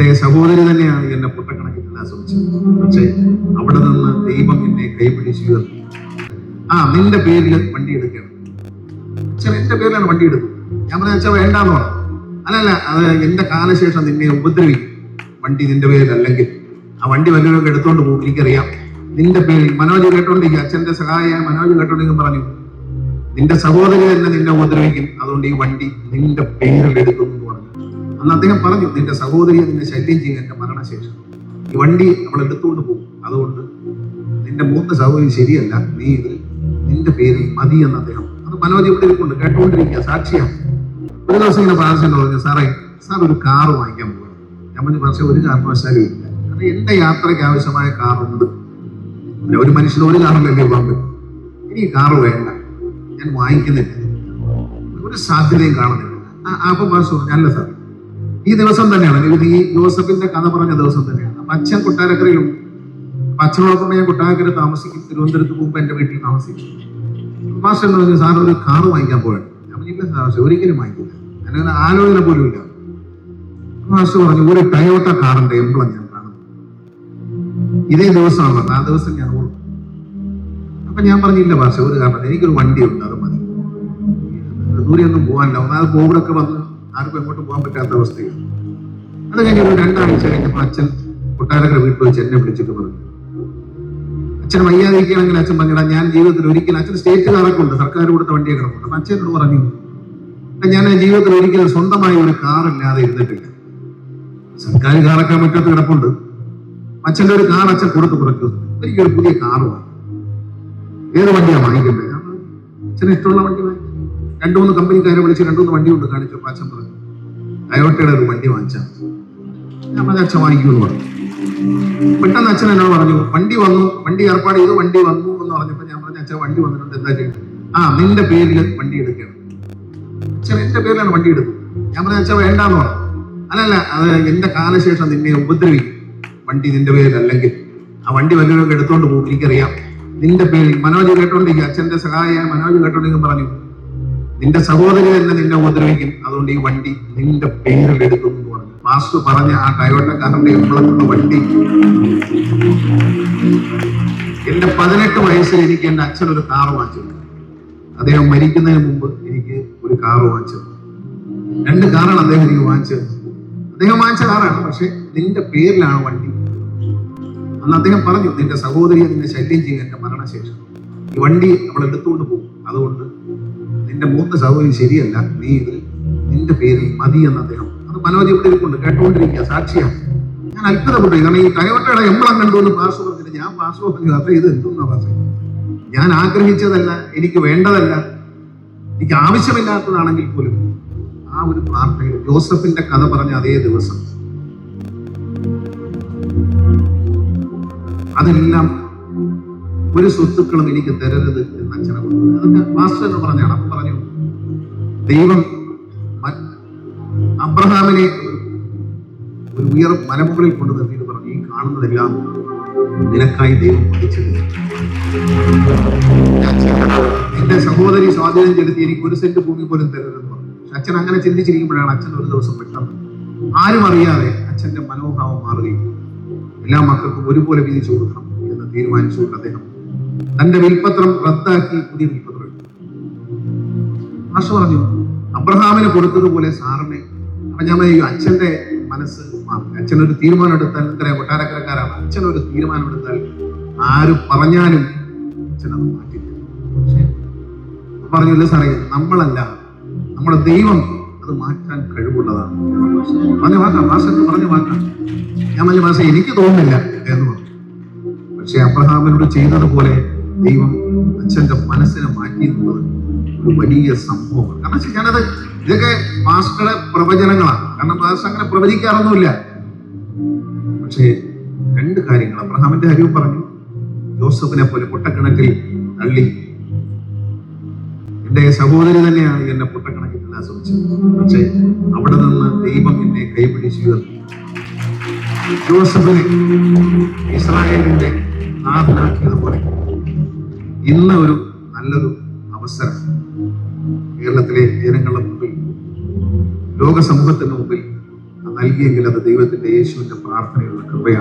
എന്റെ സഹോദരി തന്നെയാണ് എന്നെ പൊട്ടക്കണക്കിട്ട് ശ്രമിച്ചത് പക്ഷേ അവിടെ നിന്ന് ദൈവം എന്നെ കൈപിടിച്ച് ഉയർത്തി. ആ നിന്റെ പേരിൽ വണ്ടി എടുക്കണം. അച്ഛൻ എന്റെ പേരിലാണ് വണ്ടി എടുക്കുന്നത് ഞാൻ പറഞ്ഞ അച്ഛൻ വേണ്ടാന്ന് പറഞ്ഞു. അല്ലല്ല അത് എന്റെ കാലശേഷം നിന്നെ ഉപദ്രവിക്കും. വണ്ടി നിന്റെ പേരിലല്ലെങ്കിൽ ആ വണ്ടി വല്ലവരൊക്കെ എടുത്തോണ്ട് പോകും എനിക്കറിയാം. നിന്റെ പേരിൽ മനോജ് കേട്ടോണ്ടിരിക്കും അച്ഛന്റെ സഹായിയായ മനോജ് കേട്ടോണ്ടിരിക്കും പറഞ്ഞു. നിന്റെ സഹോദരി തന്നെ നിന്നെ ഉപദ്രവിക്കും. അതുകൊണ്ട് ഈ വണ്ടി നിന്റെ പേരിൽ എടുക്കുന്നു അന്ന് അദ്ദേഹം പറഞ്ഞു നിന്റെ സഹോദരിയെ നിന്നെ ശല്യം ചെയ്യും എന്റെ മരണശേഷം. ഈ വണ്ടി നമ്മൾ എടുത്തുകൊണ്ട് പോകും. അതുകൊണ്ട് നിന്റെ മൂത്ത സഹോദരി ശരിയല്ല നീ ഇതിൽ നിന്റെ പേരിൽ മതി എന്ന് അദ്ദേഹം അത് മനോജ് ഇവിടെ ഇരിപ്പുണ്ട് കേട്ടുകൊണ്ടിരിക്കുക സാക്ഷിയാണ്. ഒരു ദിവസം ഇങ്ങനെ പ്രാർത്ഥന പറഞ്ഞു സാറേ സാർ ഒരു കാർ വാങ്ങിക്കാൻ പോകണം ഞാൻ പറഞ്ഞു പക്ഷേ ഒരു കാരണവശാലും ഇല്ല. അത് എന്റെ യാത്രയ്ക്ക് ആവശ്യമായ കാറുണ്ട്. ഒരു മനുഷ്യന് ഒരു കാറിലല്ലേ പറ്റും ഇനി കാറ് വേണ്ട ഞാൻ വാങ്ങിക്കുന്നില്ല. ഒരു സാധ്യതയും കാണുന്നില്ല. ആ, അപ്പൊ പറഞ്ഞു അല്ല സാർ ഈ ദിവസം തന്നെയാണ്. ഇത് ഈ ജോസഫിന്റെ കഥ പറഞ്ഞ ദിവസം തന്നെയാണ്. അപ്പൊ അച്ഛൻ കൊട്ടാരക്കരയിലും അച്ഛനോടൊപ്പം ഞാൻ കൊട്ടാരക്കര താമസിക്കും. തിരുവനന്തപുരത്ത് പോകുമ്പോൾ എന്റെ വീട്ടിൽ താമസിക്കും. മാസ്റ്റർ എന്ന് പറഞ്ഞു സാർ ഒരു കാറ് വാങ്ങിക്കാൻ പോയാണ് ഞാൻ പറഞ്ഞില്ല സാർ ഒരിക്കലും വാങ്ങിക്കില്ല അങ്ങനെ ആലോചന പോലും ഇല്ല. മാസ്റ്റർ പറഞ്ഞു ഒരു ടയോട്ട കാറിന്റെ എംബ്ലം ഞാൻ കാണുന്നു ഇതേ ദിവസമാണ് പറഞ്ഞത്. ആ ദിവസം ഞാൻ ഓർക്കും. അപ്പൊ ഞാൻ പറഞ്ഞില്ല മാസ്റ്റർ ഒരു കാരണം എനിക്കൊരു വണ്ടിയുണ്ട് അത് മതി. ദൂരെയൊന്നും പോകാനില്ല. ഒന്നാമത് കോവിഡൊക്കെ വന്ന് ആർക്കും എങ്ങോട്ട് പോകാൻ പറ്റാത്ത അവസ്ഥയാണ് അത് കഴിഞ്ഞ് രണ്ടാഴ്ച കഴിഞ്ഞപ്പോൾ അച്ഛൻ കൊട്ടാരക്കര വീട്ടിൽ വെച്ച് എന്നെ വിളിച്ചിട്ട് പറഞ്ഞു. അച്ഛൻ വയ്യാതിരിക്കുകയാണെങ്കിൽ അച്ഛൻ പറഞ്ഞിടാ ഞാൻ ജീവിതത്തിൽ ഒരിക്കലും അച്ഛൻ സ്റ്റേറ്റ് കാറൊക്കെ ഉണ്ട് സർക്കാർ കൊടുത്ത വണ്ടിയൊക്കെ കിടപ്പുണ്ട്. അപ്പൊ അച്ഛനോട് പറഞ്ഞു ഞാൻ ജീവിതത്തിൽ ഒരിക്കലും സ്വന്തമായി ഒരു കാറില്ലാതെ ഇരുന്നിട്ടില്ല. സർക്കാർ കാറൊക്കെ പറ്റാത്ത കിടപ്പുണ്ട്. അച്ഛന്റെ ഒരു കാർ അച്ഛൻ കൊടുത്ത് കുറച്ചു എനിക്കൊരു പുതിയ കാർ വാങ്ങി. ഏത് വണ്ടിയാണ് പറഞ്ഞു, അച്ഛന് ഇഷ്ടമുള്ള വണ്ടി വാങ്ങി. രണ്ടു മൂന്ന് കമ്പനിക്കാരെ വിളിച്ച് രണ്ടു മൂന്ന് വണ്ടി കൊണ്ട് കാണിച്ചപ്പോൾ അച്ഛൻ പറഞ്ഞു. അയോട്ടയുടെ ഒരു വണ്ടി വാങ്ങിച്ചാൽ മതി." ഞാൻ പറഞ്ഞു അച്ഛൻ വാങ്ങിക്കുമെന്ന് പറഞ്ഞു. പെട്ടെന്ന് അച്ഛൻ എന്നോട് പറഞ്ഞു വണ്ടി വന്നു വണ്ടി ഏർപ്പാട് ചെയ്തു വണ്ടി വന്നു എന്ന് പറഞ്ഞപ്പോൾ ഞാൻ പറഞ്ഞു അച്ഛൻ വണ്ടി വന്നിട്ടുണ്ട് എന്താ ചെയ്യേണ്ടത് ആ നിന്റെ പേരിൽ വണ്ടി എടുക്കണം. അച്ഛൻ എന്റെ പേരിലാണ് വണ്ടി എടുക്കുന്നത് ഞാൻ പറഞ്ഞ അച്ഛൻ വേണ്ടാന്ന് പറഞ്ഞു. അല്ലല്ല അത് എന്റെ കാലശേഷം നിന്നെ ഉപദ്രവിക്കും. വണ്ടി നിന്റെ പേരിലല്ലെങ്കിൽ. ആ വണ്ടി വല്ലവരൊക്കെ എടുത്തോണ്ട് പോകും എനിക്കറിയാം. നിന്റെ പേരിൽ. മനോജ് കേട്ടോണ്ടിരിക്കും അച്ഛന്റെ സഹായിയായ മനോജ് കേട്ടോണ്ടിരിക്കും പറഞ്ഞു നിന്റെ സഹോദരൻ തന്നെ നിന്നെ ഉപദ്രവിക്കും. അതുകൊണ്ട് ഈ വണ്ടി നിന്റെ പേരിൽ എടുക്കുന്നു എന്ന് പറഞ്ഞു. മാസ്റ്റർ പറഞ്ഞ ആ ടയോട്ടക്കാരന്റെ എംബ്ലത്തുള്ള വണ്ടി എന്റെ പതിനെട്ട് വയസ്സിൽ എനിക്ക് എന്റെ അച്ഛൻ ഒരു കാർ വാങ്ങിച്ചു അദ്ദേഹം മരിക്കുന്നതിന് മുമ്പ് എനിക്ക് ഒരു കാർ വാങ്ങിച്ചു രണ്ട് കാറാണ് അദ്ദേഹം എനിക്ക് വാങ്ങിച്ചത്. അദ്ദേഹം വാങ്ങിച്ച കാറാണ് പക്ഷെ നിന്റെ പേരിലാണ് വണ്ടി. അന്ന് അദ്ദേഹം പറഞ്ഞു നിന്റെ സഹോദരിയെ നിന്നെ ശല്യം ചെയ്യും എന്റെ മരണശേഷം. ഈ വണ്ടി അവൾ എടുത്തുകൊണ്ട് പോകും. അതുകൊണ്ട് നിന്റെ മൂത്ത സഹോദരി ശരിയല്ല നീ ഇതിൽ നിന്റെ പേരിൽ മതി എന്ന് അദ്ദേഹം അത് മനോജ് ഇവിടെ ഇരിപ്പുണ്ട് കേട്ടുകൊണ്ടിരിക്കുക സാക്ഷിയാണ്. ഞാൻ അത്ഭുതപ്പെട്ടു കാരണം ഈ ടയോട്ടയുടെ എമ്പളം കണ്ടുകൊണ്ട് പാസ് പറഞ്ഞിട്ട് ഞാൻ പാസ് പറഞ്ഞു അത്ര ഇത് എന്തെന്നാ പാസ് ഞാൻ ആഗ്രഹിച്ചതല്ല എനിക്ക് വേണ്ടതല്ല എനിക്ക് ആവശ്യമില്ലാത്തതാണെങ്കിൽ പോലും ആ ഒരു പ്രാർത്ഥനയിൽ ജോസഫിന്റെ കഥ പറഞ്ഞ അതേ ദിവസം അതെല്ലാം ഒരു സ്വത്തുക്കളും എനിക്ക് തരരുത് എന്ന് അച്ഛനെ പറഞ്ഞു അതൊക്കെ മാസ്റ്റർ എന്ന് പറഞ്ഞാണ്. അപ്പം പറഞ്ഞു ദൈവം അബ്രഹാമിനെ ഒരു ഉയർ മലമുകളിൽ കൊണ്ടു നിർത്തിയിട്ട് പറഞ്ഞു ഈ കാണുന്നതെല്ലാം നിനക്കായി ദൈവം എന്റെ സഹോദരി സ്വാധീനം ചെലുത്തി എനിക്ക് ഒരു സെന്റ് ഭൂമി പോലും തരരുതെന്ന് പറഞ്ഞു. അച്ഛൻ അങ്ങനെ ചിന്തിച്ചിരിക്കുമ്പോഴാണ് അച്ഛൻ ഒരു ദിവസം പെട്ടെന്ന് ആരും അറിയാതെ അച്ഛന്റെ മനോഭാവം മാറുകയും എല്ലാ മക്കൾക്കും ഒരുപോലെ വീതിച്ചു കൊടുക്കണം എന്ന് തീരുമാനിച്ചുകൊണ്ട് അദ്ദേഹം തന്റെ വിൽപത്രം റദ്ദാക്കി പുതിയ വിൽപത്രം ആശ പറഞ്ഞു അബ്രഹാമിന് കൊടുത്തതുപോലെ സാറിനെ അപ്പൊ ഞാൻ പറയും അച്ഛന്റെ മനസ്സ് മാറി. അച്ഛൻ ഒരു തീരുമാനം എടുത്താൽ ഇത്ര കൊട്ടാരക്കരക്കാരാണ്. അച്ഛൻ ഒരു തീരുമാനം എടുത്താൽ ആര് പറഞ്ഞാലും അച്ഛൻ അത് മാറ്റില്ല പറഞ്ഞില്ല സാറേ നമ്മളല്ല. നമ്മുടെ ദൈവം അത് മാറ്റാൻ കഴിവുള്ളതാണ്. പറഞ്ഞ വാക്കാം മാസം പറഞ്ഞ വാക്കാം ഞാൻ പറഞ്ഞ മാസം എനിക്ക് തോന്നുന്നില്ല. പക്ഷെ അബ്രഹാമിനോട് ചെയ്തതുപോലെ ദൈവം അച്ഛന്റെ മനസ്സിനെ മാറ്റി എന്നുള്ളത് ഒരു വലിയ സംഭവമാണ്. കാരണം ഞാനത് ഇതൊക്കെ മാസ്റ്ററുടെ പ്രവചനങ്ങളാണ്. കാരണം മാസ്റ്റർ അങ്ങനെ പ്രവചിക്കാറൊന്നുമില്ല. പക്ഷേ രണ്ട് കാര്യങ്ങൾ അബ്രഹാമിന്റെ കാര്യം പറഞ്ഞു. ജോസഫിനെ പോലെ പൊട്ടക്കിണക്കിൽ തള്ളി. എന്റെ സഹോദരി തന്നെയാണ് എന്നെ പൊട്ടക്കിണക്കിൽ തള്ളാൻ ശ്രമിച്ചത്. പക്ഷേ അവിടെ നിന്ന് ദൈവം എന്നെ കൈപിടിച്ചു ജോസഫിനെ ഇസ്രായേലിന്റെ നാഥനാക്കിയതുപോലെ ഇന്ന് ഒരു നല്ലൊരു അവസരം കേരളത്തിലെ ജനങ്ങളുടെ മുമ്പിൽ ലോക സമൂഹത്തിന് മുമ്പിൽ നൽകിയെങ്കിൽ അത് ദൈവത്തിന്റെ യേശുവിന്റെ പ്രാർത്ഥനയുള്ള കൃപയാണ്.